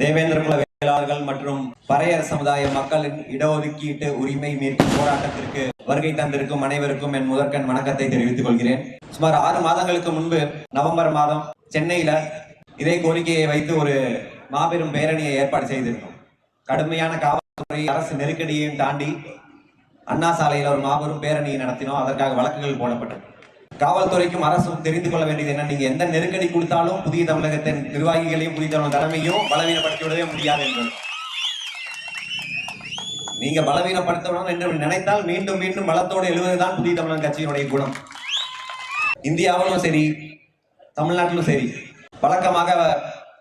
தேவேந்திரகுல வேளாளர்கள் மற்றும் பறையர் சமுதாய மக்களின் இடஒதுக்கீட்டு உரிமை மீட்கும் போராட்டத்திற்கு வருகை தந்திருக்கும் அனைவருக்கும் என் முதற்கண் வணக்கத்தை தெரிவித்துக் கொள்கிறேன். சுமார் ஆறு மாதங்களுக்கு முன்பு நவம்பர் மாதம் சென்னையில இதே கோரிக்கையை வைத்து ஒரு மாபெரும் பேரணியை ஏற்பாடு செய்திருந்தோம். கடுமையான காவல்துறை அரசு நெருக்கடியையும் தாண்டி அண்ணா சாலையில் ஒரு மாபெரும் பேரணியை நடத்தினோம். அதற்காக வழக்குகள் போடப்பட்டது. காவல்துறைக்கும் அரசும் தெரிந்து கொள்ள வேண்டியது என்ன நீங்க எந்த நெருக்கடி கொடுத்தாலும் புதிய தமிழகத்தின் நிர்வாகிகளையும் புதிய தமிழக தலைமையும் பலவீனப்படுத்திவிடவே முடியாது என்று நீங்க பலவீனப்படுத்தணும் என்று நினைத்தால் மீண்டும் மீண்டும் பலத்தோடு எழுவதுதான் புதிய தமிழக கட்சியினுடைய குணம். இந்தியாவிலும் சரி தமிழ்நாட்டிலும் சரி வழக்கமாக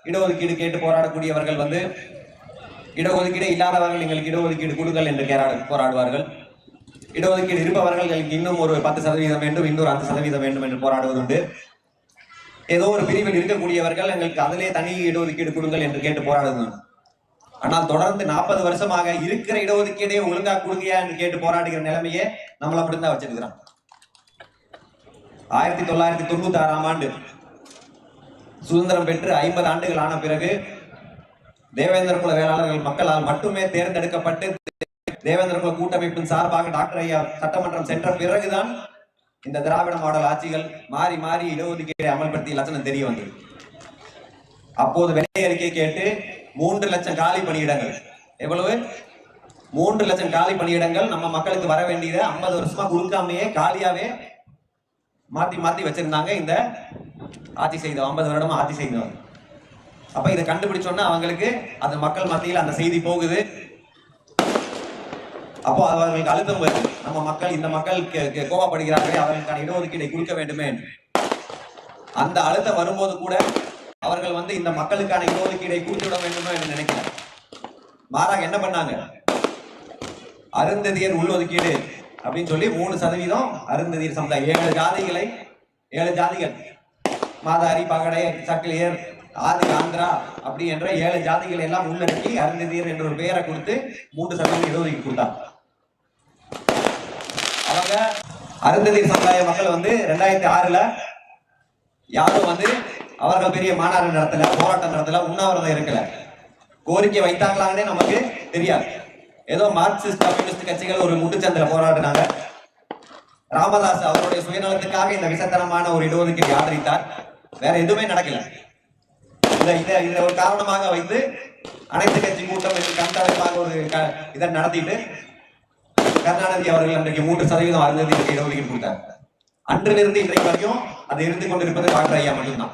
இடஒதுக்கீடு கேட்டு போராடக்கூடியவர்கள் வந்து இடஒதுக்கீடு இல்லாதவர்கள் எங்களுக்கு இடஒதுக்கீடு கொடுங்கள் என்று கேரா- போராடுவார்கள். இடஒதுக்கீடு இருப்பவர்கள் எங்களுக்கு இன்னும் ஒரு பத்து சதவீதம் வேண்டும் இன்னொரு அஞ்சு சதவீதம் வேண்டும் என்று போராடுவதுண்டு. ஏதோ ஒரு பிரிவில் இருக்கக்கூடியவர்கள் எங்களுக்கு அதிலே தனி இடஒதுக்கீடு கொடுங்கள் என்று கேட்டு போராடுவது ஆனால் தொடர்ந்து நாற்பது வருஷமாக இருக்கிற இடஒதுக்கீடே ஒழுங்கா கொடுங்கயா என்று கேட்டு போராடுகிற நிலைமையே நம்மள அப்படித்தான் வச்சிருக்கிறான் ஆயிரத்தி தொள்ளாயிரத்தி தொண்ணூத்தி ஆறாம் ஆண்டு சுதந்திரம் பெற்று ஐம்பது ஆண்டுகள் ஆன பிறகு தேவேந்திர குல வேளாளர்கள் மக்களால் மட்டுமே தேர்ந்தெடுக்கப்பட்டு தேவேந்திர கூட்டமைப்பின் சார்பாக டாக்டர் ஐயா சட்டமன்றம் சென்ற பிறகுதான் இந்த திராவிட மாடல் ஆட்சிகள் மாறி மாறி இடஒதுக்கீடு அமல்படுத்திய லட்சணம் தெரிய வந்தது. அப்போது வெள்ளை அறிக்கை கேட்டு மூன்று லட்சம் காலி பணியிடங்கள். எவ்வளவு? மூன்று லட்சம் காலி பணியிடங்கள் நம்ம மக்களுக்கு வர வேண்டியது ஐம்பது வருஷமா கொடுக்காமையே காலியாவே மாத்தி மாத்தி வச்சிருந்தாங்க இந்த ஆட்சி செய்த ஐம்பது வருடமா ஆட்சி செய்தவங்க. அப்ப இதை கண்டுபிடிச்சோன்னா அவங்களுக்கு அந்த மக்கள் மத்தியில் அந்த செய்தி போகுது. அப்போ அவர்களுக்கு அழுத்தம் வருது. நம்ம மக்கள் இந்த மக்கள் கோபப்படுகிறார்களே அவர்களுக்கான இடஒதுக்கீடை கொடுக்க வேண்டுமே. என்று. அந்த அழுத்தம் வரும்போது கூட அவர்கள் வந்து இந்த மக்களுக்கான இடஒதுக்கீடை கொடுத்து விட வேண்டுமோ என்று நினைக்கிறார். மாறாக என்ன பண்ணாங்க? அருந்ததியர் உள்ஒதுக்கீடு அப்படின்னு சொல்லி மூணு சதவீதம் அருந்ததியர் சமுதாயம். ஏழு ஜாதிகளை ஏழு ஜாதிகள். மாதாரி பகடை சக்கிலியர் ஆதி ஆந்திரா அப்படி என்ற ஏழு ஜாதிகளை எல்லாம் உள்ளடக்கி அருந்ததியர் என்ற ஒரு பெயரை கொடுத்து மூன்று சதவீதம் இடஒதுக்கீடு கொடுத்தாங்க. அவங்க அருந்ததி சமுதாய மக்கள் வந்து ரெண்டாயிரத்தி ஆறுல யாரும் வந்து அவர்கள் பெரிய மாநாடு நடத்தல போராட்டம் நடத்தல உண்ணாவிரதம் இருக்கல. கோரிக்கை வைத்தாங்களான்னே நமக்கு தெரியாது. ஏதோ மார்க்சிஸ்ட் கம்யூனிஸ்ட் கட்சிகள் ஒரு முட்டுச்சந்தில போராடினாங்க. ராமதாஸ் அவருடைய சுயநலத்துக்காக இந்த விசத்தனமான ஒரு இடஒதுக்கீடு ஆதரித்தார். வேற எதுவுமே நடக்கல. இதை இதை இதை ஒரு காரணமாக வைத்து அனைத்து கட்சி கூட்டம் கண்காணிப்பாக ஒரு க- இதை நடத்திட்டு கருணாநிதி அவர்கள் அன்றைக்கு மூன்று சதவீதம் அருந்ததிக்கு இடஒதுக்கீடு கொடுத்தார் அன்றிலிருந்து இன்றைக்கு வரையும் அது இருந்து கொண்டிருப்பது டாக்டர் ஐயா மட்டும்தான்.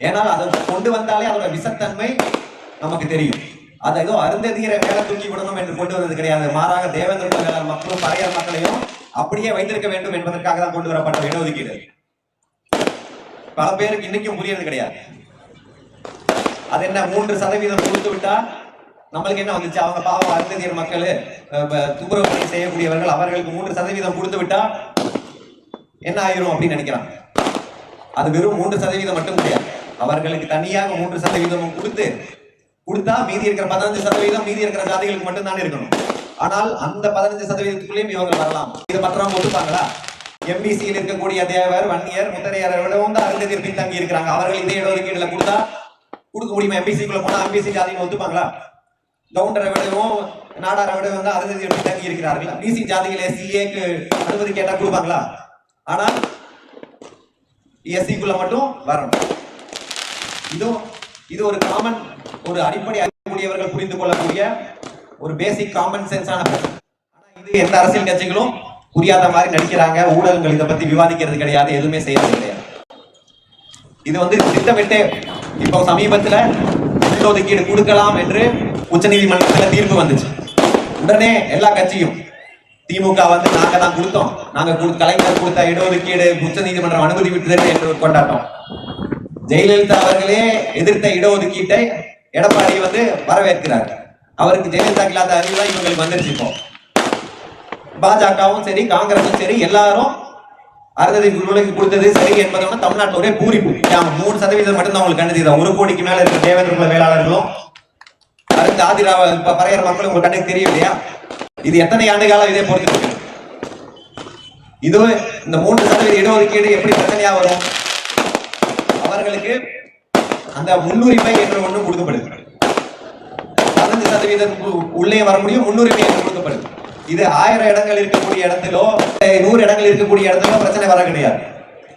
ஏன்னா அதை கொண்டு வந்தாலே அதோட விஷத்தன்மை நமக்கு தெரியும். அதை ஏதோ அருந்ததியரை மேல தூக்கி விடணும் என்று கொண்டு வந்தது கிடையாது. மாறாக தேவேந்திர குல மக்களும் பறையர் மக்களையும் அப்படியே வைத்திருக்க வேண்டும் என்பதற்காக தான் கொண்டு வரப்பட்ட இடஒதுக்கீடு பல பேருக்கு இன்னைக்கும் புரியறது கிடையாது. அது என்ன மூன்று சதவீதம் கொடுத்து விட்டா நம்மளுக்கு என்ன வந்துச்சு? அவங்க பாவம் அருந்ததியர் மக்கள் துப்புரவு பணி செய்யக்கூடியவர்கள் அவர்களுக்கு மூன்று சதவீதம் கொடுத்து விட்டா என்ன ஆயிரும் அப்படின்னு நினைக்கிறாங்க. அது வெறும் மூன்று சதவீதம் மட்டும் கிடையாது. அவர்களுக்கு தனியாக மூன்று சதவீதமும் கொடுத்து கொடுத்தா மீதி இருக்கிற பதினஞ்சு சதவீதம் மீதி இருக்கிற ஜாதிகளுக்கு மட்டும்தான் இருக்கணும். ஆனால் அந்த பதினஞ்சு சதவீதத்துக்குள்ளேயும் இவங்க வரலாம். இதை மற்றவங்க ஒத்துப்பாங்களா? எம்பிசியில் இருக்கக்கூடிய தேவர் வன்னியர் முத்தரையரை விடவும் தான் அருந்ததியர் பின்தங்கி இருக்கிறாங்க. அவர்கள் இதே இடஒதுக்கீடுல கொடுத்தா கொடுக்க முடியுமா? எம்பிசிக்குள்ள போனா எம்பிசி ஜாதிகள் ஒத்துப்பாங்களா? கவுண்டரை விடவும் நாடாரை விடவும் தான் அருந்ததியர் தங்கி இருக்கிறார்கள். பிசி ஜாதிகள் எஸ்சிஏக்கு அனுமதி கேட்டால் கொடுப்பாங்களா? ஆனால் எஸ்சிக்குள்ள மட்டும் வரணும். இது இது ஒரு காமன் ஒரு அடிப்படை அறியக்கூடியவர்கள் புரிந்து கொள்ளக்கூடிய ஒரு பேசிக் காமன் சென்ஸான பிரச்சனை. இது எந்த அரசியல் கட்சிகளும் புரியாத மாதிரி நடிக்கிறாங்க. ஊடகங்கள் இதை பத்தி விவாதிக்கிறது கிடையாது எதுவுமே செய்யறது கிடையாது. இது வந்து திட்டமிட்டே இப்போ சமீபத்தில் இடஒதுக்கீடு கொடுக்கலாம் என்று உச்சநீதிமன்றத்தில் தீர்ப்பு வந்துச்சு. உடனே எல்லா கட்சியும் திமுக வந்து நாங்க தான் கொடுத்தோம். நாங்க கலைஞர் கொடுத்த இடஒதுக்கீடு உச்ச நீதிமன்றம் அனுமதி விட்டது என்று கொண்டாட்டம். ஜெயலலிதா அவர்களே எதிர்த்த இடஒதுக்கீட்டை எடப்பாடி வந்து வரவேற்கிறார். அவருக்கு ஜெயலலிதா இல்லாத அறிவுதான் இவங்களுக்கு வந்துருச்சு இப்போ. பாஜகவும் சரி காங்கிரஸும் சரி எல்லாரும் அறுபது குழுவுக்கு கொடுத்தது சரி என்பதை தமிழ்நாட்டில் ஒரே பூரிப்பு மூணு சதவீதம் மட்டும் தான் உங்களுக்கு கண்டு ஒரு கோடிக்கு மேல இருக்கிற தேவேந்திர குல வேளாளர்களும் அடுத்த ஆதி இப்ப பறையர் மக்கள் உங்க கண்ணுக்கு தெரியும் இல்லையா? இது எத்தனை ஆண்டு காலம் இதே பொறுத்து இதுவும் இது இந்த மூன்று சதவீத இடஒதுக்கீடு எப்படி பிரச்சனையா வரும்? அவர்களுக்கு அந்த முன்னுரிமை என்று ஒன்று கொடுக்கப்படுது. சதவீதம் உள்ளே வர முடியும் முன்னுரிமை என்று கொடுக்கப்படுது. இது ஆயிரம் இடங்கள் இருக்கக்கூடிய இடத்திலோ நூறு இடங்கள் இருக்கக்கூடிய இடத்திலோ பிரச்சனை வர கிடையாது.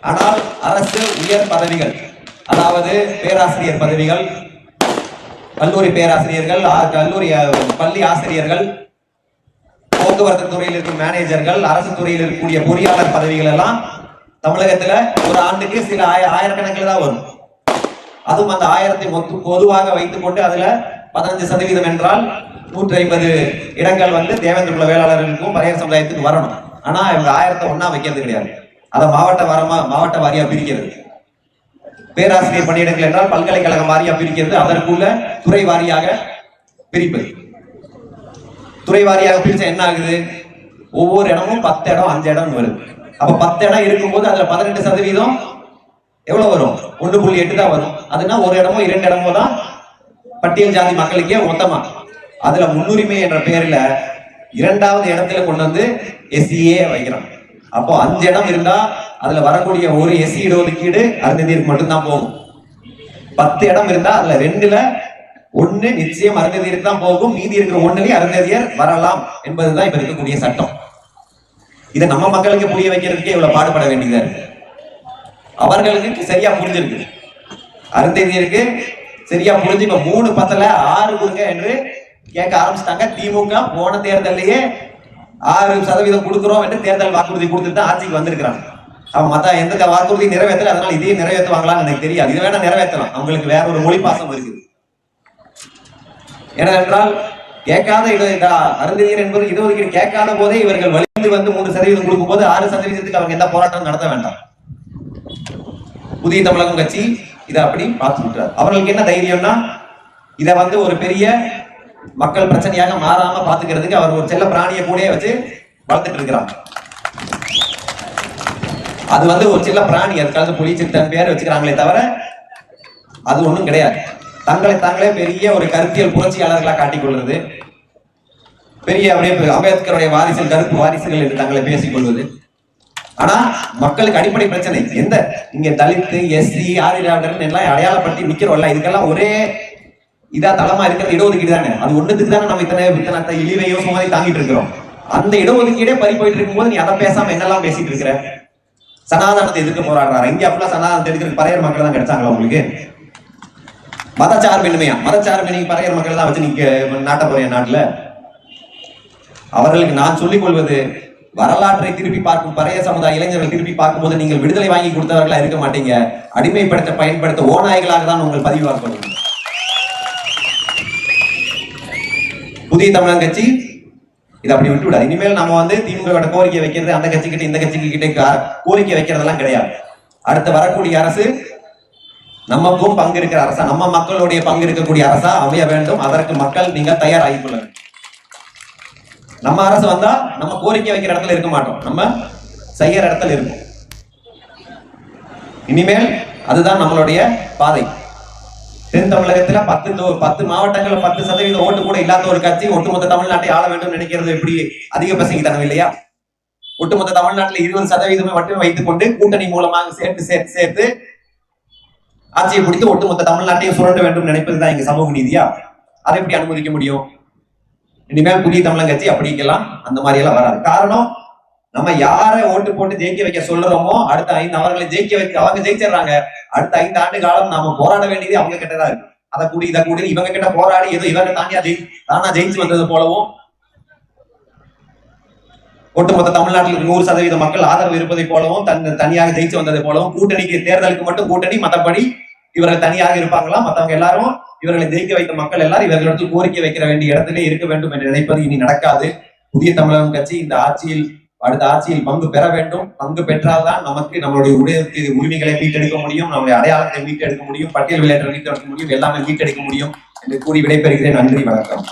ஆனால் அரசு உயர் பதவிகள் அதாவது பேராசிரியர் பதவிகள் கல்லூரி பேராசிரியர்கள் கல்லூரி பள்ளி ஆசிரியர்கள் போக்குவரத்து துறையில் இருக்கும் மேனேஜர்கள் அரசு துறையில் இருக்கக்கூடிய பொறியாளர் பதவிகள் எல்லாம் தமிழகத்துல ஒரு ஆண்டுக்கு சில ஆய- ஆயிரக்கணக்கில் தான் வரும். அதுவும் அந்த ஆயிரத்தை மொத்த பொதுவாக வைத்துக் கொண்டு அதுல பதினஞ்சு சதவீதம் என்றால் நூற்றி ஐம்பது இடங்கள் வந்து தேவேந்திர குல வேளாளர்களுக்கும் பரையர் சமுதாயத்துக்கு வரணும். ஆனா இவங்க ஆயிரத்தை ஒன்னா வைக்கிறது கிடையாது. அதை மாவட்ட வாரமா மாவட்ட வாரியா பிரிக்கிறது. பேராசிரியர் பணியிடங்கள் என்றால் பல்கலைக்கழகம் வாரியா பிரிக்கிறது. அதற்குள்ள துறை வாரியாக பிரிப்பு. துறை வாரியாக பிரிச்சா என்ன ஆகுது? ஒவ்வொரு இடமும் பத்து இடம் அஞ்சு இடம் வருது அப்ப பத்து இடம் இருக்கும்போது அதுல பதினெட்டு சதவீதம் எவ்வளவு வரும்? ஒன்று புள்ளி எட்டு தான் வரும். அதுனா ஒரு இடமோ இரண்டு இடமோ தான் பட்டியல் ஜாதி மக்களுக்கே மொத்தமா. அதுல முன்னுரிமை என்ற பெயர்ல இரண்டாவது இடத்துல கொண்டு வந்து எஸ்சிஏ வைக்கிறான் அப்போ அஞ்சு இடம் இருந்தா அதுல வரக்கூடிய ஒரு எஸ்சி இடஒதுக்கீடு அருந்ததியருக்கு மட்டும்தான் போகும். பத்து இடம் இருந்தா அதுல ரெண்டுல ஒண்ணு நிச்சயம் அருந்ததியருக்கு தான் போகும். மீதி இருக்கிற ஒண்ணுலயும் அருந்ததியர் வரலாம் என்பதுதான் இப்ப இருக்கக்கூடிய சட்டம். இதை நம்ம மக்களுக்கு புரிய வைக்கிறதுக்கே இவ்வளவு பாடுபட வேண்டியதா இருக்கு. அவர்களுக்கு சரியா புரிஞ்சிருக்கு. அருந்ததியருக்கு சரியா புரிஞ்சு இப்ப மூணு பத்தல ஆறு கொடுங்க என்று கேட்க ஆரம்பிச்சிட்டாங்க. திமுக போன தேர்தலையே ஆறு சதவீதம் கொடுக்கிறோம் என்று தேர்தல் வாக்குறுதி கொடுத்துட்டு தான் ஆட்சிக்கு வந்திருக்கிறாங்க. அவன் மத்த எந்த வாக்குறுதி நிறைவேற்றல அதனால இதையும் நிறைவேற்றுவாங்களான்னு எனக்கு தெரியாது. இது வேணா நிறைவேற்றலாம். அவங்களுக்கு வேற ஒரு மொழி பாசம் இருக்குது. ஏனென்றால் கேட்காத இட அருந்ததியர் என்பது இடஒதுக்கீடு கேட்காத போதே இவர்கள் வலிந்து வந்து மூணு சதவீதம் கொடுக்கும் போது ஆறு சதவீதத்துக்கு அவங்க எந்த போராட்டம் நடத்த வேண்டாம். புதிய தமிழகம் கட்சி இதை அப்படி பார்த்து அவர்களுக்கு என்ன தைரியம்னா இதை வந்து ஒரு பெரிய மக்கள் பிரச்சனையாக மாறாம பாத்துக்கிறதுக்கு அவர் ஒரு செல்ல பிராணியை கூடயே வச்சு வளர்த்துட்டு இருக்கிறார் அது வந்து ஒரு சில பிராணி அதுக்காக புலி சித்தன் பேர் வச்சுக்கிறாங்களே தவிர அது ஒண்ணும் கிடையாது. தங்களை தாங்களே பெரிய ஒரு கருத்தியல் புரட்சியாளர்களாக காட்டிக் கொள்வது பெரிய அப்படியே அம்பேத்கருடைய வாரிசுகள் கருப்பு வாரிசுகள் என்று தங்களை பேசிக் கொள்வது. ஆனா மக்களுக்கு அடிப்படை பிரச்சனை எந்த? இங்க தலித்து எஸ்சி ஆதிராவிடர் எல்லாம் அடையாளப்படுத்தி நிக்கிறோம்ல இதுக்கெல்லாம் ஒரே இதா தளமா இருக்கிற இடஒதுக்கீடு தானே? அது ஒண்ணுத்துக்கு தானே நம்ம இத்தனை இத்தனை இழிவையோ சுமதி தாங்கிட்டு இருக்கிறோம். அந்த இடஒதுக்கீடே பறி போயிட்டு இருக்கும்போது நீ அதை பேசாம என்னெல்லாம் பேசிட்டு இருக்கிற? சனாதனத்தை எதிர்க்க போராடுறாரு? இந்தியா ஃபுல்லா சனாதனத்தை எதிர்க்க பறையர் மக்கள் தான் கிடைச்சாங்களா உங்களுக்கு? மதச்சார்பின்மையா மதச்சார்பின்மை பறையர் மக்கள் தான் வச்சு நீங்க நாட்ட போறிய நாட்டுல? அவர்களுக்கு நான் சொல்லிக் கொள்வது வரலாற்றை திருப்பி பார்க்கும் பழைய சமுதாய இளைஞர்கள் திருப்பி பார்க்கும்போது நீங்கள் விடுதலை வாங்கி கொடுத்தவர்களா இருக்க மாட்டீங்க. அடிமைப்படுத்த பயன்படுத்த ஓநாய்களாக தான் உங்கள் பதிவாக்கப்படும் புதிய தமிழன் கட்சி இதை அப்படி விட்டு விடாது இனிமேல் நம்ம வந்து திமுக கோரிக்கை வைக்கிறது அந்த கட்சி கிட்ட இந்த கட்சி கிட்ட கோரிக்கை வைக்கிறதெல்லாம் கிடையாது. அடுத்து வரக்கூடிய அரசு நமக்கும் பங்கு இருக்கிற அரசா நம்ம மக்களுடைய பங்கு இருக்கக்கூடிய அரசா அமைய வேண்டும். அதற்கு மக்கள் நீங்கள் தயாராகி கொள்ள நம்ம அரசு வந்தா நம்ம கோரிக்கை வைக்கிற இடத்துல இருக்க மாட்டோம். நம்ம செய்யற இடத்துல இருக்கும் இனிமேல் அதுதான் நம்மளுடைய பாதை. தென் தமிழகத்துல பத்து பத்து மாவட்டங்கள்ல பத்து சதவீதம் ஓட்டு கூட இல்லாத ஒரு கட்சி ஒட்டுமொத்த தமிழ்நாட்டை ஆள வேண்டும் நினைக்கிறது எப்படி அதிக பசங்கித்தனம் இல்லையா? ஒட்டுமொத்த தமிழ்நாட்டுல இருபது சதவீதமே மட்டுமே வைத்துக் கொண்டு கூட்டணி மூலமாக சேர்த்து சேர்த்து சேர்த்து ஆட்சியை பிடித்து ஒட்டுமொத்த தமிழ்நாட்டையும் சுரண்ட வேண்டும் நினைப்பதுதான் எங்க சமூக நீதியா? அதை எப்படி அனுமதிக்க முடியும்? இனிமேல் புதிய தமிழன் கட்சி அப்படிங்கெல்லாம் அந்த மாதிரி எல்லாம் வராது. காரணம் நம்ம யாரை ஓட்டு போட்டு ஜெயிக்க வைக்க சொல்றோமோ அடுத்த ஐந்து அவர்களை ஜெயிக்க வைக்க அவங்க ஜெயிச்சிடுறாங்க. அடுத்த ஐந்து ஆண்டு காலம் நாம போராட வேண்டியது அவங்க கிட்டதான் இருக்கு. அதை கூடி இதை கூடி இவங்க கிட்ட போராடி ஏதோ இவங்க தானியா ஜெயி தானா ஜெயிச்சு வந்தது போலவும். ஒட்டுமொத்த தமிழ்நாட்டில் நூறு சதவீத மக்கள் ஆதரவு இருப்பதை போலவும் தன் தனியாக ஜெயிச்சு வந்ததை போலவும் கூட்டணிக்கு தேர்தலுக்கு மட்டும் கூட்டணி மற்றபடி இவர்கள் தனியாக இருப்பாங்களா மத்தவங்க எல்லாரும் இவர்களை ஜெயிக்க வைத்த மக்கள் எல்லாரும் இவர்களிடத்தில் கோரிக்கை வைக்கிற வேண்டிய இடத்திலே இருக்க வேண்டும் என்று நினைப்பது இனி நடக்காது. புதிய தமிழகம் கட்சி இந்த ஆட்சியில் அடுத்த ஆட்சியில் பங்கு பெற வேண்டும். பங்கு பெற்றால்தான் நமக்கு நம்மளுடைய உடைய உரிமைகளை மீட்டெடுக்க முடியும் நம்முடைய அடையாளத்தை மீட்டெடுக்க முடியும் பட்டியல் விளையாட்டை மீட்டெடுக்க முடியும் எல்லாமே மீட்டெடுக்க முடியும் என்று கூறி விடைபெறுகிறேன். நன்றி வணக்கம்.